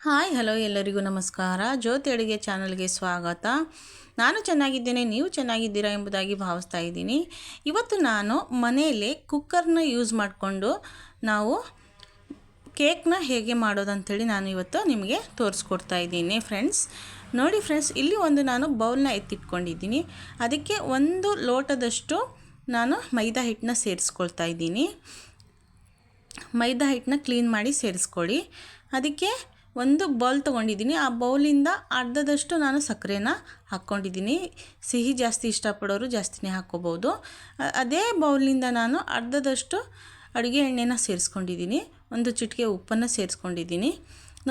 Hi, hello ಎಲ್ಲರಿಗೂ ನಮಸ್ಕಾರ. ಜ್ಯೋತಿ ಅಡುಗೆ ಚಾನಲ್ಗೆ ಸ್ವಾಗತ. ನಾನು ಚೆನ್ನಾಗಿದ್ದೇನೆ, ನೀವು ಚೆನ್ನಾಗಿದ್ದೀರಾ ಎಂಬುದಾಗಿ ಭಾವಿಸ್ತಾ ಇದ್ದೀನಿ. ಇವತ್ತು ನಾನು ಮನೆಯಲ್ಲೇ ಕುಕ್ಕರ್ನ ಯೂಸ್ ಮಾಡಿಕೊಂಡು ನಾವು ಕೇಕ್ನ ಹೇಗೆ ಮಾಡೋದಂಥೇಳಿ ನಾನು ಇವತ್ತು ನಿಮಗೆ ತೋರಿಸ್ಕೊಡ್ತಾ ಇದ್ದೀನಿ ಫ್ರೆಂಡ್ಸ್. ನೋಡಿ ಫ್ರೆಂಡ್ಸ್, ಇಲ್ಲಿ ಒಂದು ನಾನು ಬೌಲ್ನ ಎತ್ತಿಟ್ಕೊಂಡಿದ್ದೀನಿ. ಅದಕ್ಕೆ ಒಂದು ಲೋಟದಷ್ಟು ನಾನು ಮೈದಾ ಹಿಟ್ಟನ್ನ ಸೇರಿಸ್ಕೊಳ್ತಾ ಇದ್ದೀನಿ. ಮೈದಾ ಹಿಟ್ಟನ್ನ ಕ್ಲೀನ್ ಮಾಡಿ ಸೇರಿಸ್ಕೊಳ್ಳಿ. ಅದಕ್ಕೆ ಒಂದು ಬೌಲ್ ತೊಗೊಂಡಿದ್ದೀನಿ. ಆ ಬೌಲಿಂದ ಅರ್ಧದಷ್ಟು ನಾನು ಸಕ್ಕರೆನ ಹಾಕ್ಕೊಂಡಿದ್ದೀನಿ. ಸಿಹಿ ಜಾಸ್ತಿ ಇಷ್ಟಪಡೋರು ಜಾಸ್ತಿನೇ ಹಾಕ್ಕೋಬೋದು. ಅದೇ ಬೌಲಿಂದ ನಾನು ಅರ್ಧದಷ್ಟು ಅಡುಗೆ ಎಣ್ಣೆನ ಸೇರಿಸ್ಕೊಂಡಿದ್ದೀನಿ. ಒಂದು ಚಿಟಿಕೆ ಉಪ್ಪನ್ನು ಸೇರಿಸ್ಕೊಂಡಿದ್ದೀನಿ.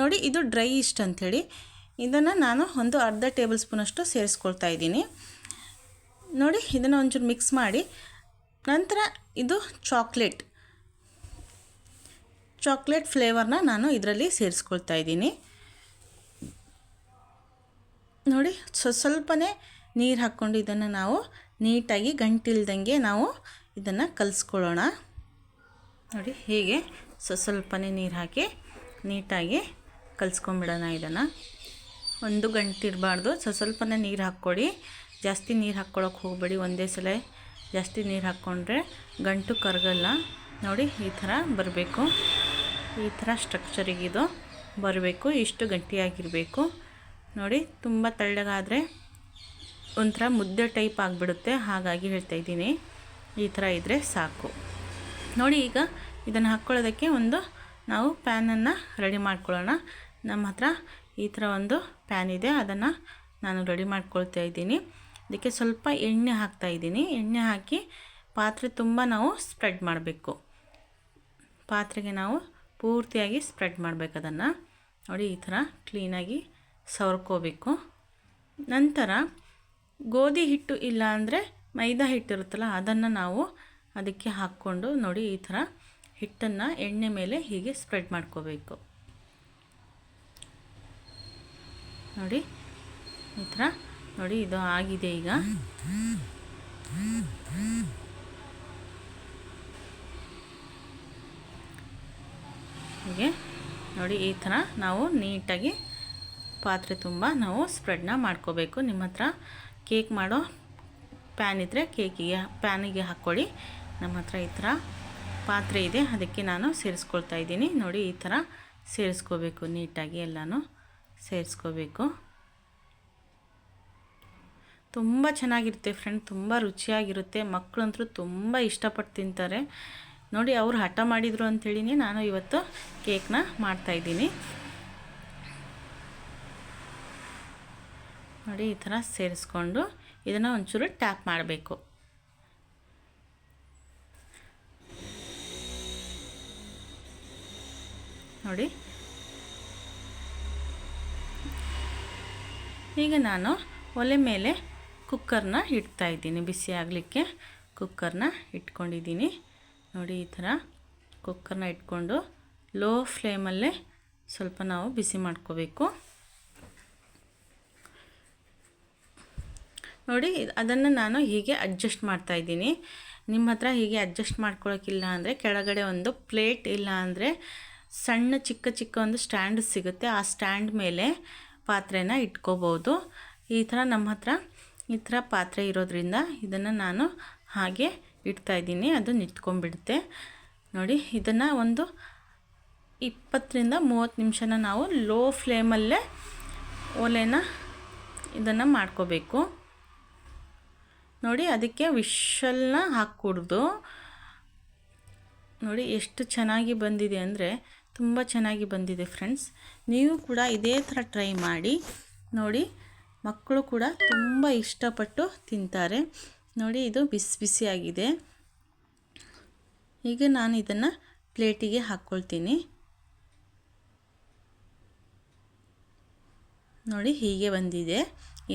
ನೋಡಿ, ಇದು ಡ್ರೈ ಇಸ್ಟ್ ಅಂಥೇಳಿ ಇದನ್ನು ನಾನು ಒಂದು ಅರ್ಧ ಟೇಬಲ್ ಸ್ಪೂನಷ್ಟು ಸೇರಿಸ್ಕೊಳ್ತಾ ಇದ್ದೀನಿ. ನೋಡಿ, ಇದನ್ನು ಒಂಚೂರು ಮಿಕ್ಸ್ ಮಾಡಿ ನಂತರ ಇದು ಚಾಕ್ಲೇಟ್. ಚಾಕ್ಲೇಟ್ ಫ್ಲೇವರ್ನ ನಾನು ಇದರಲ್ಲಿ ಸೇರಿಸ್ಕೊಳ್ತಾ ಇದ್ದೀನಿ. ನೋಡಿ ಸ್ವ ಸ್ವಲ್ಪನೇ ನೀರು ಹಾಕ್ಕೊಂಡು ಇದನ್ನು ನಾವು ನೀಟಾಗಿ ಗಂಟಿಲ್ದಂಗೆ ನಾವು ಇದನ್ನು ಕಲಿಸ್ಕೊಳ್ಳೋಣ. ನೋಡಿ, ಹೀಗೆ ಸ್ವ ಸ್ವಲ್ಪನೇ ನೀರು ಹಾಕಿ ನೀಟಾಗಿ ಕಲಿಸ್ಕೊಂಬಿಡೋಣ ಇದನ್ನು. ಒಂದು ಗಂಟಿರಬಾರ್ದು. ಸ್ವ ಸ್ವಲ್ಪನೇ ನೀರು ಹಾಕ್ಕೊಡಿ. ಜಾಸ್ತಿ ನೀರು ಹಾಕ್ಕೊಳಕ್ಕೆ ಹೋಗಬೇಡಿ. ಒಂದೇ ಸಲ ಜಾಸ್ತಿ ನೀರು ಹಾಕ್ಕೊಂಡ್ರೆ ಗಂಟು ಕರಗಲ್ಲ. ನೋಡಿ, ಈ ಥರ ಬರಬೇಕು. ಈ ಥರ ಸ್ಟ್ರಕ್ಚರಿಗಿದು ಬರಬೇಕು, ಇಷ್ಟು ಗಟ್ಟಿಯಾಗಿರಬೇಕು. ನೋಡಿ, ತುಂಬ ತಳ್ಳಗಾದರೆ ಒಂಥರ ಮುದ್ದೆ ಟೈಪ್ ಆಗಿಬಿಡುತ್ತೆ, ಹಾಗಾಗಿ ಹೇಳ್ತಾ ಇದ್ದೀನಿ. ಈ ಥರ ಇದ್ದರೆ ಸಾಕು. ನೋಡಿ, ಈಗ ಇದನ್ನು ಹಾಕ್ಕೊಳ್ಳೋದಕ್ಕೆ ಒಂದು ನಾವು ಪ್ಯಾನನ್ನು ರೆಡಿ ಮಾಡ್ಕೊಳ್ಳೋಣ. ನಮ್ಮ ಹತ್ರ ಈ ಥರ ಒಂದು ಪ್ಯಾನ್ ಇದೆ, ಅದನ್ನು ನಾನು ರೆಡಿ ಮಾಡ್ಕೊಳ್ತಾ ಇದ್ದೀನಿ. ಅದಕ್ಕೆ ಸ್ವಲ್ಪ ಎಣ್ಣೆ ಹಾಕ್ತಾ ಇದ್ದೀನಿ. ಎಣ್ಣೆ ಹಾಕಿ ಪಾತ್ರೆ ತುಂಬ ನಾವು ಸ್ಪ್ರೆಡ್ ಮಾಡಬೇಕು. ಪಾತ್ರೆಗೆ ನಾವು ಪೂರ್ತಿಯಾಗಿ ಸ್ಪ್ರೆಡ್ ಮಾಡಬೇಕು ಅದನ್ನು. ನೋಡಿ, ಈ ಥರ ಕ್ಲೀನಾಗಿ ಸವರ್ಕೋಬೇಕು. ನಂತರ ಗೋಧಿ ಹಿಟ್ಟು ಇಲ್ಲ ಅಂದರೆ ಮೈದಾ ಹಿಟ್ಟಿರುತ್ತಲ್ಲ ಅದನ್ನು ನಾವು ಅದಕ್ಕೆ ಹಾಕ್ಕೊಂಡು ನೋಡಿ, ಈ ಥರ ಹಿಟ್ಟನ್ನು ಎಣ್ಣೆ ಮೇಲೆ ಹೀಗೆ ಸ್ಪ್ರೆಡ್ ಮಾಡ್ಕೋಬೇಕು. ನೋಡಿ, ಈ ಥರ ನೋಡಿ, ಇದು ಆಗಿದೆ ಈಗ. ಹೀಗೆ. ನೋಡಿ, ಈ ಥರ ನಾವು ನೀಟಾಗಿ ಪಾತ್ರೆ ತುಂಬ ನಾವು ಸ್ಪ್ರೆಡ್ನ ಮಾಡ್ಕೋಬೇಕು. ನಿಮ್ಮ ಹತ್ರ ಕೇಕ್ ಮಾಡೋ ಪ್ಯಾನ್ ಇದ್ದರೆ ಕೇಕಿಗೆ, ಪ್ಯಾನಿಗೆ ಹಾಕ್ಕೊಳ್ಳಿ. ನಮ್ಮ ಹತ್ರ ಈ ಥರ ಪಾತ್ರೆ ಇದೆ, ಅದಕ್ಕೆ ನಾನು ಸೇರಿಸ್ಕೊಳ್ತಾ ಇದ್ದೀನಿ. ನೋಡಿ, ಈ ಥರ ಸೇರಿಸ್ಕೋಬೇಕು, ನೀಟಾಗಿ ಎಲ್ಲನೂ ಸೇರಿಸ್ಕೋಬೇಕು. ತುಂಬ ಚೆನ್ನಾಗಿರುತ್ತೆ ಫ್ರೆಂಡ್, ತುಂಬ ರುಚಿಯಾಗಿರುತ್ತೆ. ಮಕ್ಕಳಂತರೂ ತುಂಬ ಇಷ್ಟಪಟ್ಟು ತಿಂತಾರೆ. ನೋಡಿ ಅವ್ರು ಹಠ ಮಾಡಿದರು ಅಂಥೇಳಿನೇ ನಾನು ಇವತ್ತು ಕೇಕ್ನ ಮಾಡ್ತಾಯಿದ್ದೀನಿ ನೋಡಿ ಈ ಥರ ಸೇರಿಸ್ಕೊಂಡು ಇದನ್ನು ಒಂಚೂರು ಟ್ಯಾಪ್ ಮಾಡಬೇಕು. ನೋಡಿ. ಈಗ ನಾನು ಒಲೆ ಮೇಲೆ ಕುಕ್ಕರ್ನ ಇಡ್ತಾಯಿದ್ದೀನಿ ಬಿಸಿ ಆಗಲಿಕ್ಕೆ ಕುಕ್ಕರ್ನ ಇಟ್ಕೊಂಡಿದ್ದೀನಿ. ನೋಡಿ ಈ ಥರ ಕುಕ್ಕರ್ನ ಇಟ್ಕೊಂಡು ಲೋ ಫ್ಲೇಮಲ್ಲೇ ಸ್ವಲ್ಪ ನಾವು ಬಿಸಿ ಮಾಡ್ಕೋಬೇಕು. ನೋಡಿ ಅದನ್ನು ನಾನು ಹೀಗೆ ಅಡ್ಜಸ್ಟ್ ಮಾಡ್ತಾ ಇದ್ದೀನಿ. ನಿಮ್ಮ ಹತ್ರ ಹೀಗೆ ಅಡ್ಜಸ್ಟ್ ಮಾಡ್ಕೊಳ್ಳೋಕ್ಕಿಲ್ಲ ಅಂದರೆ, ಕೆಳಗಡೆ ಒಂದು ಪ್ಲೇಟ್ ಇಲ್ಲ ಅಂದರೆ ಸಣ್ಣ ಚಿಕ್ಕ ಚಿಕ್ಕ ಒಂದು ಸ್ಟ್ಯಾಂಡ್ ಸಿಗುತ್ತೆ. ಆ ಸ್ಟ್ಯಾಂಡ್ ಮೇಲೆ ಪಾತ್ರೆನ ಇಟ್ಕೋಬೋದು. ಈ ಥರ ನಮ್ಮ ಹತ್ರ ಈ ಥರ ಪಾತ್ರೆ ಇರೋದ್ರಿಂದ ಇದನ್ನು ನಾನು ಹಾಗೆ ಇಡ್ತಾ ಇದ್ದೀನಿ ಅದು ನಿಂತ್ಕೊಂಡ್ಬಿಡುತ್ತೆ ನೋಡಿ, ಇದನ್ನು ಒಂದು ಇಪ್ಪತ್ತರಿಂದ ಮೂವತ್ತು ನಿಮಿಷನ ನಾವು ಲೋ ಫ್ಲೇಮಲ್ಲೇ ಒಲೆನ ಇದನ್ನು ಮಾಡ್ಕೋಬೇಕು. ನೋಡಿ, ಅದಕ್ಕೆ ವಿಷಲ್ನ ಹಾಕ್ಕೊಡ್ದು. ನೋಡಿ, ಎಷ್ಟು ಚೆನ್ನಾಗಿ ಬಂದಿದೆ ಅಂದರೆ ತುಂಬ ಚೆನ್ನಾಗಿ ಬಂದಿದೆ ಫ್ರೆಂಡ್ಸ್ ನೀವು ಕೂಡ ಇದೇ ಥರ ಟ್ರೈ ಮಾಡಿ ನೋಡಿ, ಮಕ್ಕಳು ಕೂಡ ತುಂಬ ಇಷ್ಟಪಟ್ಟು ತಿಂತಾರೆ. ನೋಡಿ, ಇದು ಬಿಸಿ ಬಿಸಿಯಾಗಿದೆ. ಈಗ ನಾನು ಇದನ್ನು ಪ್ಲೇಟಿಗೆ ಹಾಕ್ಕೊಳ್ತೀನಿ ನೋಡಿ, ಹೀಗೆ ಬಂದಿದೆ.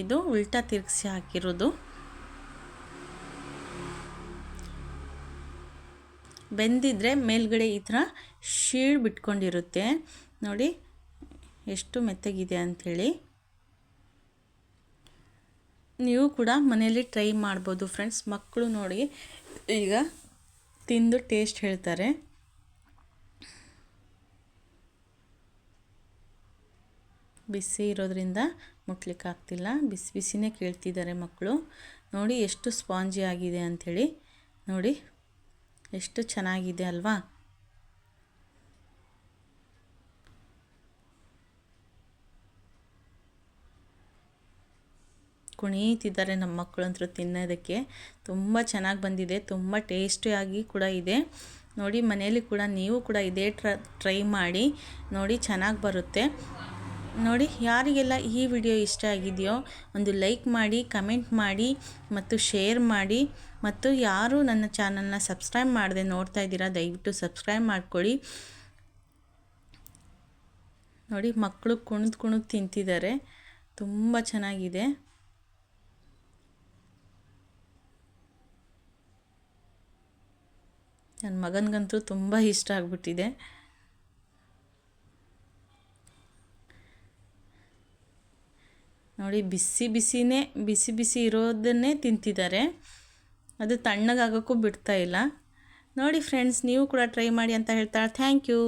ಇದು ಉಲ್ಟಾ ತಿರುಗಿಸಿ ಹಾಕಿರೋದು. ಬೆಂದಿದ್ರೆ ಮೇಲ್ಗಡೆ ಈ ಥರ ಶೀಳ್ ಬಿಟ್ಕೊಂಡಿರುತ್ತೆ. ನೋಡಿ, ಎಷ್ಟು ಮೆತ್ತಗಿದೆ ಅಂಥೇಳಿ ನೀವು ಕೂಡ ಮನೆಯಲ್ಲಿ ಟ್ರೈ ಮಾಡ್ಬೋದು ಫ್ರೆಂಡ್ಸ್. ಮಕ್ಕಳು ನೋಡಿ, ಈಗ ತಿಂದು ಟೇಸ್ಟ್ ಹೇಳ್ತಾರೆ. ಬಿಸಿ ಇರೋದ್ರಿಂದ ಮುಟ್ಲಿಕ್ಕೆ ಆಗ್ತಿಲ್ಲ. ಬಿಸಿ ಬಿಸಿನೇ ಕೇಳ್ತಿದ್ದಾರೆ ಮಕ್ಕಳು. ನೋಡಿ ಎಷ್ಟು ಸ್ಪಾಂಜಿ ಆಗಿದೆ ಅಂಥೇಳಿ. ನೋಡಿ, ಎಷ್ಟು ಚೆನ್ನಾಗಿದೆ ಅಲ್ವಾ? ಕುಣೀತಿದ್ದಾರೆ ನಮ್ಮ ಮಕ್ಕಳಂತೂ ತಿನ್ನೋದಕ್ಕೆ. ತುಂಬ ಚೆನ್ನಾಗಿ ಬಂದಿದೆ, ತುಂಬ ಟೇಸ್ಟಿಯಾಗಿ ಕೂಡ ಇದೆ. ನೋಡಿ, ಮನೆಯಲ್ಲಿ ಕೂಡ ನೀವು ಕೂಡ ಇದೇ ಟ್ರ, ಟ್ರೈ ಮಾಡಿ, ನೋಡಿ ಚೆನ್ನಾಗಿ ಬರುತ್ತೆ. ನೋಡಿ, ಯಾರಿಗೆಲ್ಲ ಈ ವಿಡಿಯೋ ಇಷ್ಟ ಆಗಿದೆಯೋ, ಒಂದು ಲೈಕ್ ಮಾಡಿ, ಕಮೆಂಟ್ ಮಾಡಿ, ಮತ್ತು ಶೇರ್ ಮಾಡಿ, ಮತ್ತು ಯಾರು ನನ್ನ ಚಾನಲ್ನ ಸಬ್ಸ್ಕ್ರೈಬ್ ಮಾಡದೆ ನೋಡ್ತಾ ಇದ್ದೀರಾ, ದಯವಿಟ್ಟು ಸಬ್ಸ್ಕ್ರೈಬ್ ಮಾಡ್ಕೊಳ್ಳಿ. ನೋಡಿ ಮಕ್ಕಳು ಕುಣಿದು ಕುಣಿದು ತಿಂತಿದ್ದಾರೆ. ತುಂಬ ಚೆನ್ನಾಗಿದೆ. ನನ್ನ ಮಗನಿಗಂತೂ ತುಂಬ ಇಷ್ಟ ಆಗಿಬಿಟ್ಟಿದೆ. ನೋಡಿ, ಬಿಸಿ ಬಿಸಿನೇ, ಬಿಸಿ ಬಿಸಿ ಇರೋದನ್ನೇ ತಿಂತಿದ್ದಾರೆ. ಅದು ತಣ್ಣಗಾಗೋಕ್ಕೂ ಬಿಡ್ತಾ ಇಲ್ಲ. ನೋಡಿ ಫ್ರೆಂಡ್ಸ್ ನೀವು ಕೂಡ ಟ್ರೈ ಮಾಡಿ ಅಂತ ಹೇಳ್ತಾಳೆ ಥ್ಯಾಂಕ್ ಯು